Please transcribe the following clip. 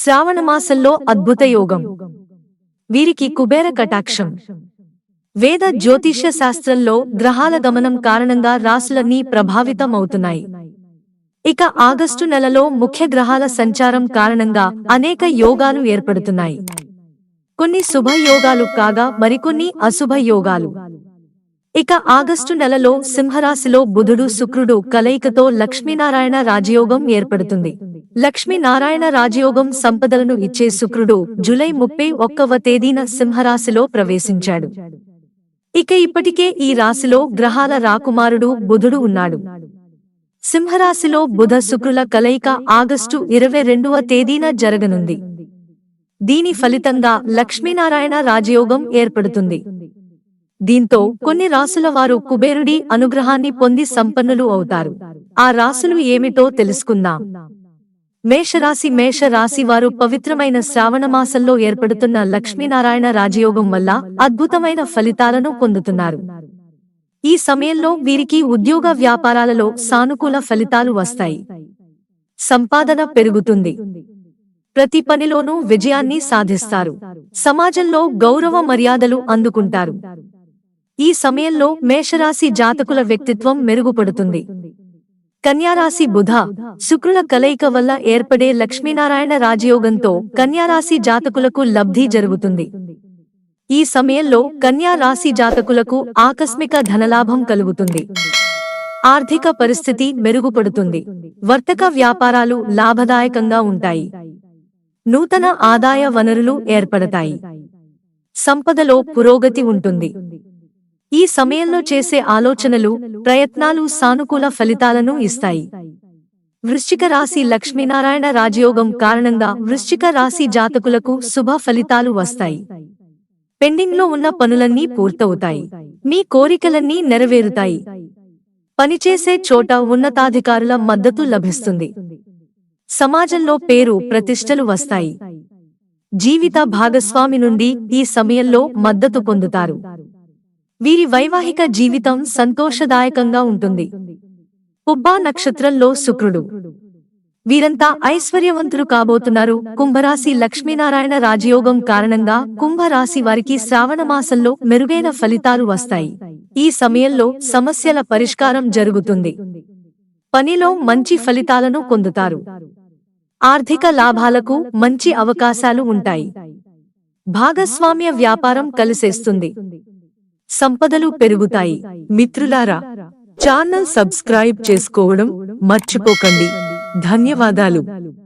శ్రావణమాసంలో అద్భుత యోగం. వీరికి కుబేర కటాక్షం. వేద జ్యోతిష్య శాస్త్రంలో గ్రహాల గమనం కారణంగా రాసులన్నీ ప్రభావితమవుతున్నాయి. ఇక ఆగస్టు నెలలో ముఖ్య గ్రహాల సంచారం కారణంగా అనేక యోగాలు ఏర్పడుతున్నాయి. కొన్ని శుభ యోగాలు కాగా మరికొన్ని అశుభ యోగాలు. ఇక ఆగస్టు నెలలో సింహరాశిలో బుధుడు శుక్రుడు కలయికతో లక్ష్మీనారాయణ రాజయోగం ఏర్పడుతుంది. లక్ష్మీనారాయణ రాజయోగం సంపదలను ఇచ్చే శుక్రుడు జూలై ముప్పై ఒక్కవ తేదీన సింహరాశిలో ప్రవేశించాడు. ఇక ఇప్పటికే ఈ రాశిలో గ్రహాల రాకుమారుడు బుధుడు ఉన్నాడు. సింహరాశిలో బుధ శుక్రుల కలయిక ఆగస్టు ఇరవై రెండవ తేదీన జరగనుంది. దీని ఫలితంగా లక్ష్మీనారాయణ రాజయోగం ఏర్పడుతుంది. దీంతో కొన్ని రాసుల వారు కుబేరుడి అనుగ్రహాన్ని పొంది సంపన్నులు అవుతారు. ఆ రాసులు ఏమిటో తెలుసుకుందాం. మేషరాశి మేష రాశి వారు పవిత్రమైన శ్రావణ మాసంలో ఏర్పడుతున్న లక్ష్మీనారాయణ రాజయోగం వల్ల అద్భుతమైన ఫలితాలను పొందుతున్నారు. ఈ సమయంలో వీరికి ఉద్యోగ వ్యాపారాలలో సానుకూల ఫలితాలు వస్తాయి. సంపాదన పెరుగుతుంది. ప్రతి పనిలోనూ విజయాన్ని సాధిస్తారు. సమాజంలో గౌరవ మర్యాదలు అందుకుంటారు. ఈ సమయంలో మేషరాశి జాతకుల వ్యక్తిత్వం మెరుగుపడుతుంది. కన్యారాశి బుధ శుక్రుల కలయిక వల్ల ఏర్పడే లక్ష్మీనారాయణ రాజయోగంతో కన్యారాశి జాతకులకు లబ్ధి జరుగుతుంది. ఈ సమయంలో కన్యా రాశి జాతకులకు ఆకస్మిక ధనలాభం కలుగుతుంది. ఆర్థిక పరిస్థితి మెరుగుపడుతుంది. వర్తక వ్యాపారాలు లాభదాయకంగా ఉంటాయి. నూతన ఆదాయ వనరులు ఏర్పడతాయి. సంపదలో పురోగతి ఉంటుంది. ఈ సమయంలో చేసే ఆలోచనలు ప్రయత్నాలు సానుకూల ఫలితాలను ఇస్తాయి. వృశ్చిక రాశి లక్ష్మీనారాయణ రాజయోగం కారణంగా వృశ్చిక రాశి జాతకులకు శుభ ఫలితాలు వస్తాయి. పెండింగ్లో ఉన్న పనులన్నీ పూర్తవుతాయి. మీ కోరికలన్నీ నెరవేరుతాయి. పనిచేసే చోట ఉన్నతాధికారుల మద్దతు లభిస్తుంది. సమాజంలో పేరు ప్రతిష్టలు వస్తాయి. జీవిత భాగస్వామి నుండి ఈ సమయంలో మద్దతు పొందుతారు. వీరి వైవాహిక జీవితం సంతోషదాయకంగా ఉంటుంది. పుబ్బా నక్షత్రంలో శుక్రుడు. వీరంతా ఐశ్వర్యవంతులు కాబోతున్నారు. కుంభరాశి లక్ష్మీనారాయణ రాజయోగం కారణంగా కుంభరాశి వారికి శ్రావణ మాసంలో మెరుగైన ఫలితాలు వస్తాయి. ఈ సమయంలో సమస్యల పరిష్కారం జరుగుతుంది. పనిలో మంచి ఫలితాలను పొందుతారు. ఆర్థిక లాభాలకు మంచి అవకాశాలు ఉంటాయి. భాగస్వామ్య వ్యాపారం కలిసేస్తుంది. సంపదలు పెరుగుతాయి. మిత్రులారా ఛానల్ సబ్స్క్రైబ్ చేసుకోవడం మర్చిపోకండి. ధన్యవాదాలు.